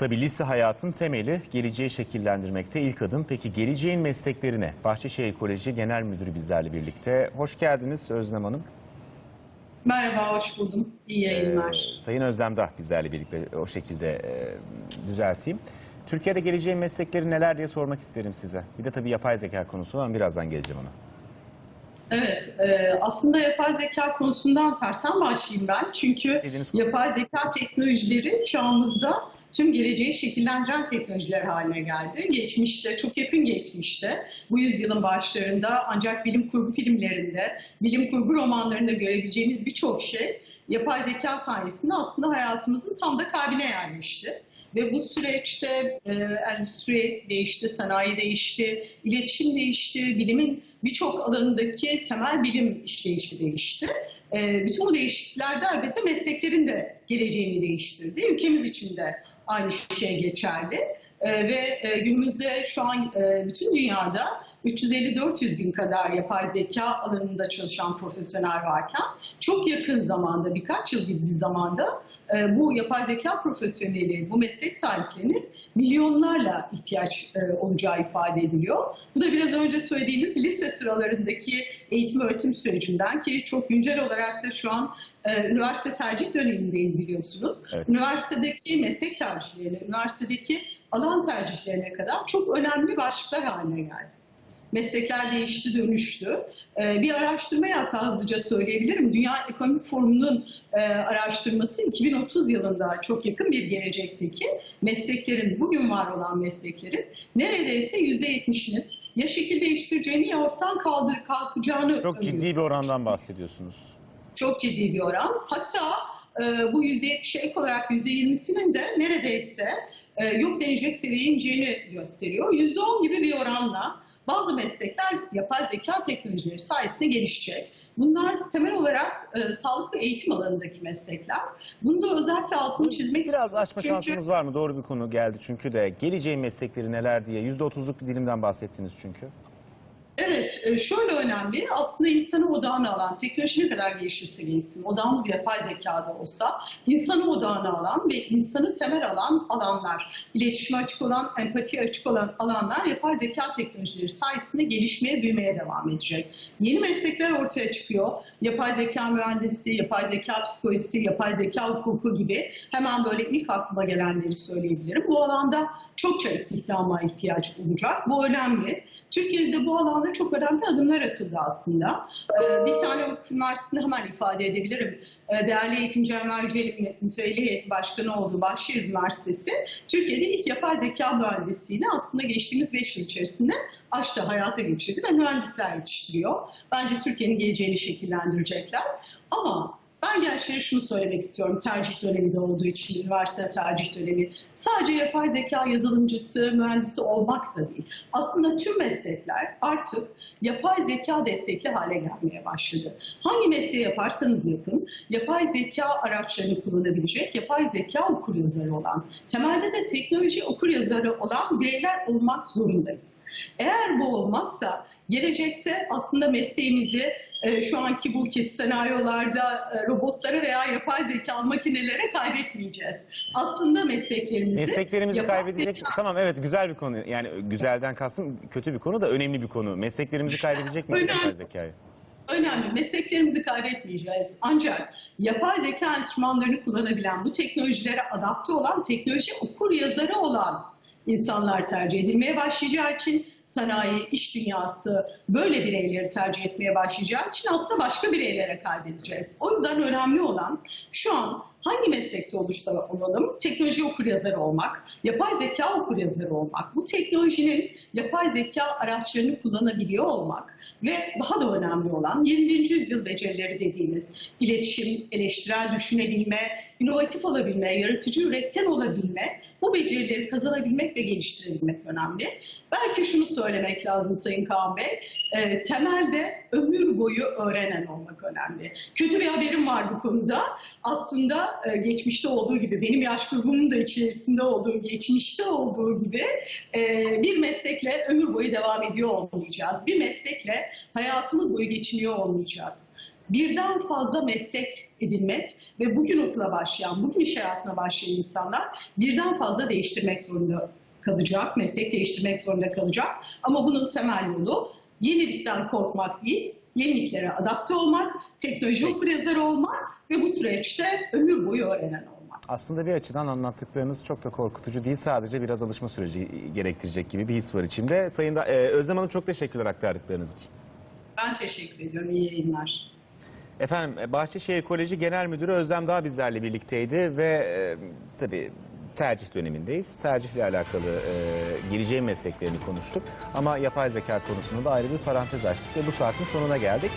Tabii lise hayatın temeli geleceği şekillendirmekte ilk adım. Peki geleceğin mesleklerine Bahçeşehir Koleji Genel Müdürü bizlerle birlikte. Hoş geldiniz Özlem Hanım. Merhaba, hoş buldum. İyi yayınlar. Ee, Sayın Özlem Dah bizlerle birlikte o şekilde e, düzelteyim. Türkiye'de geleceğin meslekleri neler diye sormak isterim size. Bir de tabii yapay zeka konusu ama birazdan geleceğim ona. Evet, e, aslında yapay zeka konusundan tersen başlayayım ben. Çünkü yapay zeka teknolojileri çağımızda tüm geleceği şekillendiren teknolojiler haline geldi. Geçmişte, çok yakın geçmişte, bu yüzyılın başlarında ancak bilim kurgu filmlerinde, bilim kurgu romanlarında görebileceğimiz birçok şey yapay zeka sayesinde aslında hayatımızın tam da kalbine yerleşti. Ve bu süreçte e, endüstri değişti, sanayi değişti, iletişim değişti, bilimin birçok alanındaki temel bilim işleyişi değişti. E, bütün bu değişikliklerde elbette mesleklerin de geleceğini değiştirdi. Ülkemiz için de aynı şey geçerli. E, ve e, günümüzde şu an e, bütün dünyada 350-400 bin kadar yapay zeka alanında çalışan profesyonel varken çok yakın zamanda, birkaç yıl gibi bir zamanda e, bu yapay zeka profesyoneli, bu meslek sahiplerinin milyonlarla ihtiyaç e, olacağı ifade ediliyor. Bu da biraz önce söylediğimiz lise sıralarındaki eğitim öğretim sürecinden ki çok güncel olarak da şu an e, üniversite tercih dönemindeyiz biliyorsunuz. Evet. Üniversitedeki meslek tercihlerine, üniversitedeki alan tercihlerine kadar çok önemli başlıklar haline geldi. Meslekler değişti, dönüştü. Ee, bir araştırma yaptı hızlıca söyleyebilirim. Dünya Ekonomik Forumu'nun e, araştırması 2030 yılında çok yakın bir gelecekteki mesleklerin, bugün var olan mesleklerin neredeyse %70'inin ya şekil değiştireceğini ya ortadan kaldır, kalkacağını Çok ciddi bir orandan bahsediyorsunuz. Çok ciddi bir oran. Hatta e, bu %70'e ek olarak %20'sinin de neredeyse yok denecek seviyeye ineceğini gösteriyor. %10 gibi bir oranla bazı meslekler yapay zeka teknolojileri sayesinde gelişecek. Bunlar temel olarak e, sağlık ve eğitim alanındaki meslekler. Bunda özellikle altını çizmek Biraz istiyorum. açma Çünkü- şansınız var mı? Doğru bir konu geldi çünkü de. Geleceğin meslekleri neler diye %30'luk bir dilimden bahsettiniz çünkü. Evet, e, şöyle önemli. Aslında insanı odağına alan, teknoloji ne kadar gelişirse gelişsin, odağımız yapay zekada olsa, insanı odağına alan ve insanı temel alan alanlar, iletişime açık olan, empatiye açık olan alanlar yapay zeka teknolojileri sayesinde gelişmeye, büyümeye devam edecek. Yeni meslekler ortaya çıkıyor. Yapay zeka mühendisliği, yapay zeka psikolojisi, yapay zeka hukuku gibi hemen böyle ilk aklıma gelenleri söyleyebilirim. Bu alanda çokça istihdama ihtiyaç olacak. Bu önemli. Türkiye'de bu alanda çok önemli adımlar atıldı aslında. Ee, bir tane vakıf üniversitesinde hemen ifade edebilirim. Ee, değerli eğitimci Enver Yücel'in mütevelli heyeti başkanı olduğu Bahçeşehir Üniversitesi, Türkiye'de ilk yapay zeka mühendisliğini aslında geçtiğimiz 5 yıl içerisinde açtı, hayata geçirdi ve mühendisler yetiştiriyor. Bence Türkiye'nin geleceğini şekillendirecekler. Ama gençlere şunu söylemek istiyorum tercih dönemi de olduğu için, üniversite tercih dönemi. Sadece yapay zeka yazılımcısı, mühendisi olmak da değil. Aslında tüm meslekler artık yapay zeka destekli hale gelmeye başladı. Hangi mesleği yaparsanız yapın, yapay zeka araçlarını kullanabilecek, yapay zeka okuryazarı olan, temelde de teknoloji okuryazarı olan bireyler olmak zorundayız. Eğer bu olmazsa gelecekte aslında mesleğimizi şu anki bu kötü senaryolarda e, robotlara veya yapay zeka makinelere kaybetmeyeceğiz. Aslında mesleklerimizi Mesleklerimizi kaybedecek. zeka- Tamam evet güzel bir konu. Yani güzelden kastım kötü bir konu da önemli bir konu. Mesleklerimizi kaybedecek mi yapay zekayı? önemli. Mesleklerimizi kaybetmeyeceğiz. Ancak yapay zeka enstrümanlarını kullanabilen, bu teknolojilere adapte olan, teknoloji okur yazarı olan insanlar tercih edilmeye başlayacağı için sanayi, iş dünyası böyle bireyleri tercih etmeye başlayacağı için aslında başka bireylere kaybedeceğiz. O yüzden önemli olan şu an hangi meslekte olursa olalım teknoloji okuryazarı olmak, yapay zeka okuryazarı olmak, bu teknolojinin yapay zeka araçlarını kullanabiliyor olmak ve daha da önemli olan 21. yüzyıl becerileri dediğimiz iletişim, eleştirel düşünebilme, inovatif olabilme, yaratıcı üretken olabilme, bu becerileri kazanabilmek ve geliştirebilmek önemli. Belki şunu söylemek lazım Sayın Kaan Bey, e, temelde ömür boyu öğrenen olmak önemli. Kötü bir haberim var bu konuda. Aslında e, geçmişte olduğu gibi, benim yaş grubumun da içerisinde olduğu, geçmişte olduğu gibi e, bir meslekle ömür boyu devam ediyor olmayacağız. Bir meslekle hayatımız boyu geçiniyor olmayacağız. birden fazla meslek edinmek ve bugün okula başlayan, bugün iş hayatına başlayan insanlar birden fazla değiştirmek zorunda kalacak, meslek değiştirmek zorunda kalacak. Ama bunun temel yolu yenilikten korkmak değil, yeniliklere adapte olmak, teknoloji Peki. okuryazarı olmak ve bu süreçte ömür boyu öğrenen olmak. Aslında bir açıdan anlattıklarınız çok da korkutucu değil. Sadece biraz alışma süreci gerektirecek gibi bir his var içimde. Sayın da, e, Özlem Hanım çok teşekkürler aktardıklarınız için. Ben teşekkür ediyorum. İyi yayınlar. Efendim e, Bahçeşehir Koleji Genel Müdürü Özlem Dağ bizlerle birlikteydi ve e, tabii tercih dönemindeyiz. Tercihle alakalı e, geleceğin mesleklerini konuştuk. Ama yapay zeka konusunda da ayrı bir parantez açtık ve bu saatin sonuna geldik.